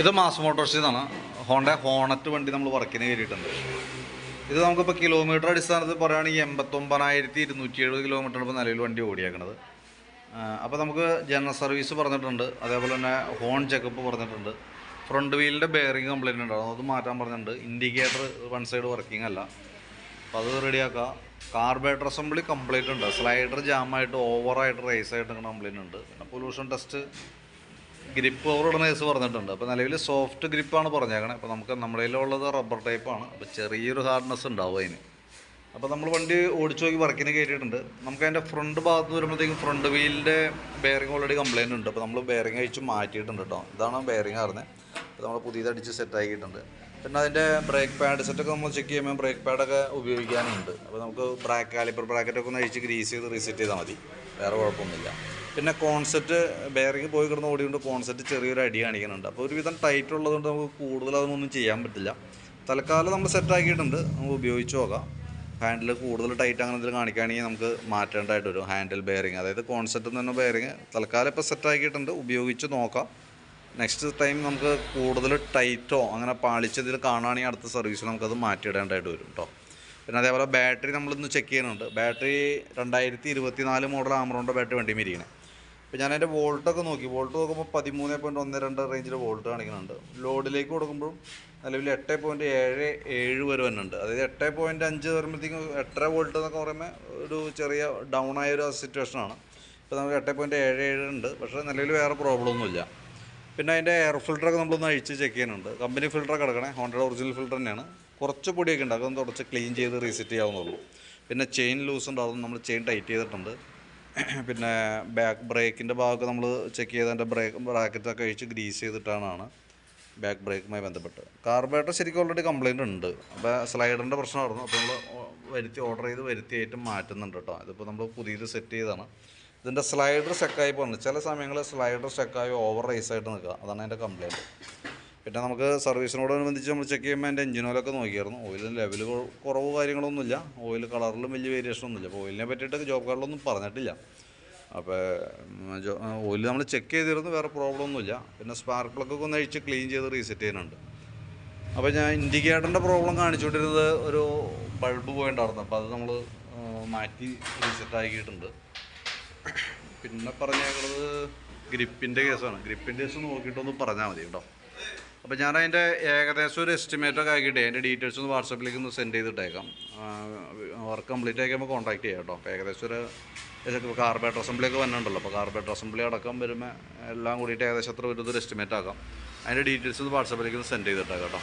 ഇത് മാസ് മോട്ടോർസിൽ നിന്നാണ് Honda Hornet വണ്ടി നമ്മൾ വർക്കിന് കയറിയിട്ടുണ്ട്. ഇത് നമുക്കിപ്പോൾ കിലോമീറ്റർ അടിസ്ഥാനത്തിൽ പറയുകയാണെങ്കിൽ എൺപത്തൊമ്പതിനായിരത്തി ഇരുന്നൂറ്റി എഴുപത് കിലോമീറ്റർ ഇപ്പോൾ നിലവിൽ വണ്ടി ഓടിയേക്കണത്. അപ്പോൾ നമുക്ക് ജനറൽ സർവീസ് പറഞ്ഞിട്ടുണ്ട്. അതേപോലെ തന്നെ ഹോൺ ചെക്കപ്പ് പറഞ്ഞിട്ടുണ്ട്. ഫ്രണ്ട് വീലിന്റെ ബെയറിംഗ് കംപ്ലയിന്റ് ഉണ്ടായിരുന്നു അത് മാറ്റാൻ പറഞ്ഞിട്ടുണ്ട്. ഇൻഡിക്കേറ്റർ വൺ സൈഡ് വർക്കിംഗ് അല്ല. അപ്പോൾ അത് റെഡിയാക്കുക കാർബേറ്റർ അസംബ്ലി കംപ്ലീറ്റ് ഉണ്ട്. സ്ലൈഡർ ജാമായിട്ട് ഓവറായിട്ട് റേസ് ആയിട്ട് കംപ്ലൈന്റ് ഉണ്ട്. പിന്നെ പൊല്യൂഷൻ ടെസ്റ്റ് ഗ്രിപ്പ് കേസ് പറഞ്ഞിട്ടുണ്ട്. അപ്പോൾ നിലവിൽ സോഫ്റ്റ് ഗ്രിപ്പാണ് പറഞ്ഞേക്കണേ. അപ്പോൾ നമുക്ക് നമ്മുടെ കയ്യിലുള്ളത് റബ്ബർ ടൈപ്പാണ് അപ്പോൾ ചെറിയൊരു ഹാർഡ്നെസ് ഉണ്ടാവും അതിന്. അപ്പോൾ നമ്മൾ വണ്ടി ഓടിച്ചു നോക്കി വർക്കിന് കയറ്റിയിട്ടുണ്ട് നമുക്ക് അതിന്റെ ഫ്രണ്ട് ഭാഗത്ത് വരുമ്പോഴത്തേക്കും ഫ്രണ്ട് വീലിന്റെ ബെയറിംഗ് ഓൾറെഡി കംപ്ലയിന്റ് ഉണ്ട്. അപ്പോൾ നമ്മൾ ബെയറിംഗ് അഴിച്ച് മാറ്റിയിട്ടുണ്ട് കേട്ടോ ഇതാണ് ബെയറിംഗ് ആയിരുന്നത് നമ്മൾ പുതിയത് അടിച്ച് സെറ്റ് ആക്കിയിട്ടുണ്ട് പിന്നെ അതിന്റെ ബ്രേക്ക് പാഡ് സെറ്റൊക്കെ നമ്മൾ ചെക്ക് ചെയ്യുമ്പോൾ ബ്രേക്ക് പാഡൊക്കെ ഉപയോഗിക്കാനുണ്ട്. അപ്പോൾ നമുക്ക് ബ്രാക്ക് കാലിപ്പർ ബ്രാക്കറ്റൊക്കെ ഒന്ന് അഴിച്ച് ഗ്രീസ് ചെയ്ത് റീസെറ്റ് ചെയ്താൽ മതി. വേറെ കുഴപ്പമൊന്നുമില്ല. പിന്നെ കോൺസെറ്റ് ബെയറിങ് പോയി കിടന്ന് ഓടിയുണ്ട് കോൺസെറ്റ് ചെറിയൊരു അടി കാണിക്കുന്നുണ്ട്. അപ്പോൾ ഒരുവിധം ടൈറ്റ് ഉള്ളതുകൊണ്ട് നമുക്ക് കൂടുതൽ അതൊന്നും ചെയ്യാൻ പറ്റില്ല. തൽക്കാലം നമ്മൾ സെറ്റാക്കിയിട്ടുണ്ട്. നമുക്ക് ഉപയോഗിച്ച് നോക്കാം. ഹാൻഡിൽ കൂടുതൽ ടൈറ്റ് അങ്ങനെ എന്തെങ്കിലും കാണിക്കുകയാണെങ്കിൽ നമുക്ക് മാറ്റേണ്ടതായിട്ട് വരും. ഹാൻഡിൽ ബെയറിങ് അതായത് കോൺസെപ്റ്റ് തന്നെ ബെയറിങ് തൽക്കാലം ഇപ്പോൾ സെറ്റാക്കിയിട്ടുണ്ട് ഉപയോഗിച്ച് നോക്കാം. നെക്സ്റ്റ് ടൈം നമുക്ക് കൂടുതൽ ടൈറ്റോ അങ്ങനെ പാളിച്ചതിൽ കാണുകയാണെങ്കിൽ അടുത്ത സർവീസിൽ നമുക്കത് മാറ്റിയിടേണ്ടതായിട്ട് വരും കേട്ടോ പിന്നെ അതേപോലെ ബാറ്ററി നമ്മളിന്ന് ചെക്ക് ചെയ്യുന്നുണ്ട്. ബാറ്ററി രണ്ടായിരത്തി ഇരുപത്തി നാല് മോഡൽ ആമറോണിന്റെ ബാറ്ററി വണ്ടി ഇരിക്കണേ. അപ്പോൾ ഞാൻ അതിന്റെ വോൾട്ടൊക്കെ നോക്കി. വോൾട്ട് നോക്കുമ്പോൾ പതിമൂന്ന് പോയിന്റ് ഒന്ന് രണ്ട് റേഞ്ചിൽ വോൾട്ട് കാണിക്കുന്നുണ്ട്. ലോഡിലേക്ക് കൊടുക്കുമ്പോഴും നിലവിൽ എട്ട് പോയിന്റ് ഏഴ് ഏഴ് വരെ വരുന്നുണ്ട്. അതായത് എട്ട് പോയിന്റ് അഞ്ച് വരുമ്പോഴത്തേക്കും എട്ടര വോൾട്ട് എന്നൊക്കെ പറയുമ്പോൾ ഒരു ചെറിയ ഡൗൺ ആയ ഒരു സിറ്റുവേഷനാണ് ഇപ്പോൾ നമുക്ക് എട്ട് പോയിന്റ് ഏഴ് ഏഴ് ഉണ്ട്. പക്ഷേ നിലവിൽ വേറെ പ്രോബ്ലം ഒന്നുമില്ല. പിന്നെ അതിന്റെ എയർ ഫിൽറ്ററൊക്കെ നമ്മളൊന്ന് അഴിച്ച് ചെക്ക് ചെയ്യുന്നുണ്ട്. കമ്പനി ഫിൽറ്റർ കിടക്കണേ ഹോണ്ടയുടെ ഒറിജിനൽ ഫിൽറ്റർ തന്നെയാണ്. കുറച്ച് പൊടിയൊക്കെ ഉണ്ട്. അതൊന്ന് തുടച്ച് ക്ലീൻ ചെയ്ത് റീസെറ്റ് ചെയ്യാവുന്നുള്ളൂ പിന്നെ ചെയിൻ ലൂസ് ഉണ്ട്. അതൊന്നും നമ്മൾ ചെയിൻ ടൈറ്റ് ചെയ്തിട്ടുണ്ട്. പിന്നെ ബാക്ക് ബ്രേക്കിന്റെ ഭാഗമൊക്കെ നമ്മൾ ചെക്ക് ചെയ്ത് അതിന്റെ ബ്രേക്ക് ബ്രാക്കറ്റൊക്കെ അഴിച്ച് ഗ്രീസ് ചെയ്തിട്ടാണ് ബാക്ക് ബ്രേക്കുമായി ബന്ധപ്പെട്ട്. കാർബറേറ്റർ ശരിക്കും ഓൾറെഡി കംപ്ലയിന്റ് ഉണ്ട്. അപ്പോൾ സ്ലൈഡറിന്റെ പ്രശ്നമായിരുന്നു. അപ്പോൾ നമ്മൾ വരുത്തി ഓർഡർ ചെയ്ത് വരുത്തിയായിട്ട് മാറ്റുന്നുണ്ട് കേട്ടോ അതിപ്പോൾ നമ്മൾ പുതിയത് സെറ്റ് ചെയ്തതാണ്. ഇതിന്റെ സ്ലൈഡർ സ്റ്റക്കായി പോകുന്നത് ചില സമയങ്ങളിൽ സ്ലൈഡർ സ്റ്റക്കായി ഓവർ റൈസ് ആയിട്ട് നിൽക്കുക. അതാണ് അതിന്റെ കംപ്ലയിന്റ് പിന്നെ നമുക്ക് സർവീസിനോടനുബന്ധിച്ച് നമ്മൾ ചെക്ക് ചെയ്യുമ്പോൾ എന്റെ എഞ്ചിൻ ഓയിലൊക്കെ നോക്കിയായിരുന്നു. ഓയിലിന് ലെവൽ കുറവ് കാര്യങ്ങളൊന്നുമില്ല. ഓയിൽ കളറിലും വലിയ വേരിയേഷൻ ഒന്നുമില്ല. അപ്പോൾ ഓയിലിനെ പറ്റിയിട്ട് ജോബ് കാർഡിലൊന്നും പറഞ്ഞിട്ടില്ല. അപ്പോൾ ഓയിൽ നമ്മൾ ചെക്ക് ചെയ്തിരുന്നു. വേറെ പ്രോബ്ലം ഒന്നുമില്ല. പിന്നെ സ്പാർക്ക് ഒന്ന് അഴിച്ച് ക്ലീൻ ചെയ്ത് റീസെറ്റ് ചെയ്യുന്നുണ്ട്. അപ്പോൾ ഞാൻ ഇൻഡിക്കേറ്ററിന്റെ പ്രോബ്ലം കാണിച്ചുകൊണ്ടിരുന്നത് ഒരു ബൾബ് പോയിണ്ടായിരുന്നു. അപ്പോൾ അത് നമ്മൾ മാറ്റി റീസെറ്റ് ആക്കിയിട്ടുണ്ട്. പിന്നെ പറഞ്ഞേക്കുന്നത് ഗ്രിപ്പിന്റെ കേസാണ്. ഗ്രിപ്പിന്റെ കേസ് നോക്കിയിട്ടൊന്ന് പറഞ്ഞാൽ മതി കേട്ടോ. അപ്പോൾ ഞാൻ അതിന്റെ ഏകദേശം ഒരു എസ്റ്റിമേറ്റ് ഒക്കെ ആക്കിയിട്ട് അതിന്റെ ഡീറ്റെയിൽസ് ഒന്ന് വാട്സപ്പിലേക്ക് ഒന്ന് സെൻഡ് ചെയ്തിട്ടേക്കാം. വർക്ക് കംപ്ലീറ്റ് ആക്കിയപ്പോൾ കോൺടാക്ട് ചെയ്യാം കേട്ടോ. അപ്പോൾ ഏകദേശം ഒരു കാർബേറ്റർ അസംബ്ലി ഒക്കെ വന്നിട്ടുണ്ടല്ലോ. അപ്പോൾ കാർബേറ്റർ അസംബ്ലി അടക്കം വരുമ്പോൾ എല്ലാം കൂടിയിട്ട് ഏകദേശം അത്ര വരുന്നത് ഒരു എസ്റ്റിമേറ്റ് ആക്കാം. അതിന്റെ ഡീറ്റെയിൽസ് ഒന്ന് വാട്സപ്പിലേക്ക് ഒന്ന് സെൻഡ് ചെയ്തിട്ടേക്കാം കേട്ടോ.